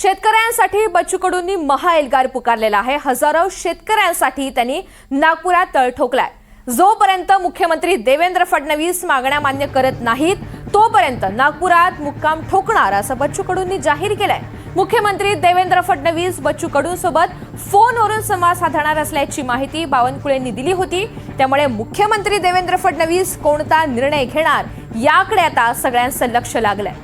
शेतकऱ्यांसाठी बच्चू कडूंनी महाएल्गार पुकारलेला आहे. हजारो शेतकऱ्यांसाठी त्यांनी नागपुरात तळ ठोकलाय. जोपर्यंत मुख्यमंत्री देवेंद्र फडणवीस मागण्या मान्य करत नाहीत तोपर्यंत नागपुरात मुक्काम ठोकणार असं बच्चू कडूंनी जाहीर केलंय. मुख्यमंत्री देवेंद्र फडणवीस बच्चू कडूंसोबत फोनवरून संवाद साधणार असल्याची माहिती बावनकुळेंनी दिली होती. त्यामुळे मुख्यमंत्री देवेंद्र फडणवीस कोणता निर्णय घेणार याकडे आता सगळ्यांचं लक्ष लागलंय.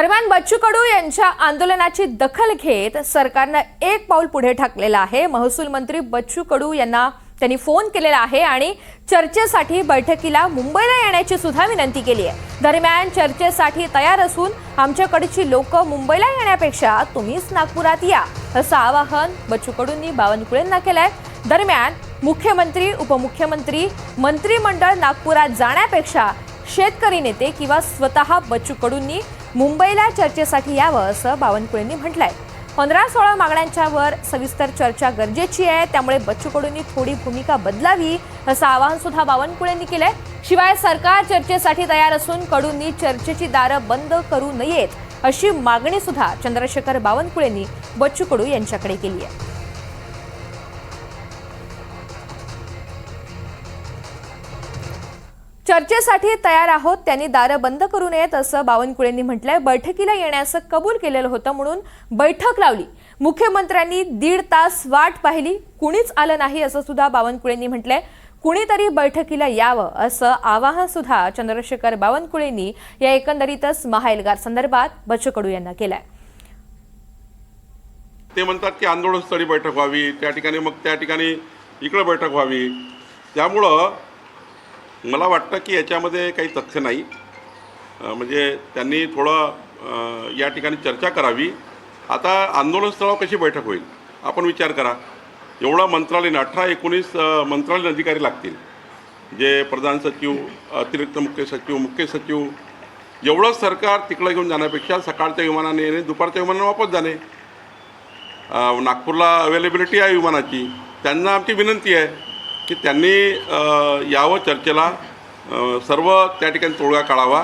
दरम्यान बच्चू कडू यांच्या आंदोलनाची दखल घेत सरकारनं एक पाऊल पुढे ठाकलेलं आहे. महसूल मंत्री बच्चू कडू यांना त्यांनी फोन केलेला आहे आणि चर्चेसाठी बैठकीला मुंबईला येण्याची सुद्धा विनंती केली आहे. दरम्यान चर्चेसाठी तयार असून आमच्याकडची लोक मुंबईला येण्यापेक्षा तुम्हीच नागपुरात या असं आवाहन बच्चू कडूंनी बावनकुळेंना केलंय. दरम्यान मुख्यमंत्री उपमुख्यमंत्री मंत्रिमंडळ नागपुरात जाण्यापेक्षा शेतकरी नेते किंवा स्वतः बच्चू कडूंनी मुंबईला चर्चेसाठी यावं असं बावनकुळेंनी म्हटलंय. पंधरा सोळा मागण्यांच्या वर सविस्तर चर्चा गरजेची आहे त्यामुळे बच्चू कडूंनी थोडी भूमिका बदलावी असं आवाहन सुद्धा बावनकुळेंनी केलंय. शिवाय सरकार चर्चेसाठी तयार असून कडूंनी चर्चेची दारं बंद करू नयेत अशी मागणी सुद्धा चंद्रशेखर बावनकुळेंनी बच्चू कडू यांच्याकडे केली आहे. चर्चेसाठी तयार आहोत. त्यांनी दारं बंद करू नयेत असं बावनकुळेंनी म्हटलंय. बैठकीला येण्याचं कबूल केलेलं होतं म्हणून बैठक लावली. मुख्यमंत्र्यांनी दीड तास वाट पाहिली. कुणीच आलं नाही असं सुद्धा बावनकुळेंनी म्हटलंय. कुणीतरी बैठकीला यावं असं आवाहन सुद्धा चंद्रशेखर बावनकुळेंनी या एकंदरीतच महाएल्गार संदर्भात बच्चू कडू यांना केलाय. ते म्हणतात की आंदोलनस्थळी बैठक व्हावी. त्या ठिकाणी मग त्या ठिकाणी इकडं बैठक व्हावी. त्यामुळं मला वाटतं की याच्यामध्ये काही तथ्य नाही. म्हणजे त्यांनी थोडं या ठिकाणी चर्चा करावी. आता आंदोलनस्थळावर कशी बैठक होईल? आपण विचार करा. एवढा मंत्रालयीन अठरा एकोणीस मंत्रालयीन अधिकारी लागतील. जे प्रधान सचिव अतिरिक्त मुख्य सचिव मुख्य सचिव एवढं सरकार तिकडं घेऊन जाण्यापेक्षा सकाळच्या विमानाने येणे दुपारच्या विमानाने वापस जाणे. नागपूरला अवेलेबिलिटी आहे विमानाची. त्यांना आमची विनंती आहे. की त्यांनी यावं चर्चेला सर्व त्या ठिकाणी तोडगा काढावा.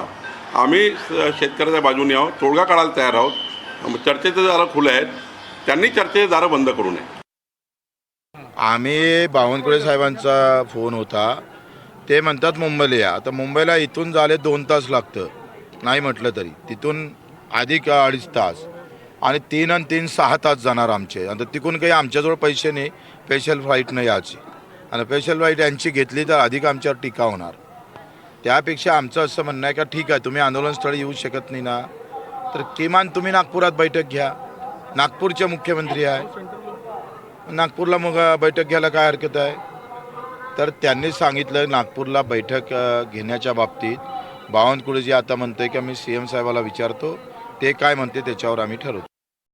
आम्ही शेतकऱ्याच्या बाजूने आहोत तोडगा काढायला तयार आहोत. चर्चेचे दारं खुले आहेत त्यांनी चर्चेचे दारं बंद करू नये. आम्ही बावनकुळे साहेबांचा फोन होता. ते म्हणतात मुंबईला या. आता मुंबईला इथून झाले दोन तास लागतं. नाही म्हटलं तरी. तिथून अधिक अडीच तास. आणि तीन आणि तीन सहा तास जाणार आमचे. आता तिकून काही आमच्याजवळ पैसे नाही. स्पेशल फ्लाईट नाही याची आणि स्पेशल फ्लाईट यांची घेतली तर अधिक आमच्यावर टीका होणार. त्यापेक्षा आमचं असं म्हणणं आहे का ठीक आहे तुम्ही आंदोलनस्थळी येऊ शकत नाही ना. तर किमान तुम्ही नागपुरात बैठक घ्या. नागपूरचे मुख्यमंत्री आहे. नागपूरला मग बैठक घ्यायला काय हरकत आहे? तर त्यांनी सांगितलं नागपूरला बैठक घेण्याच्या बाबतीत बावनकुळे जे आता म्हणते की मी सी एम साहेबाला विचारतो. ते काय म्हणते त्याच्यावर आम्ही ठरवतो.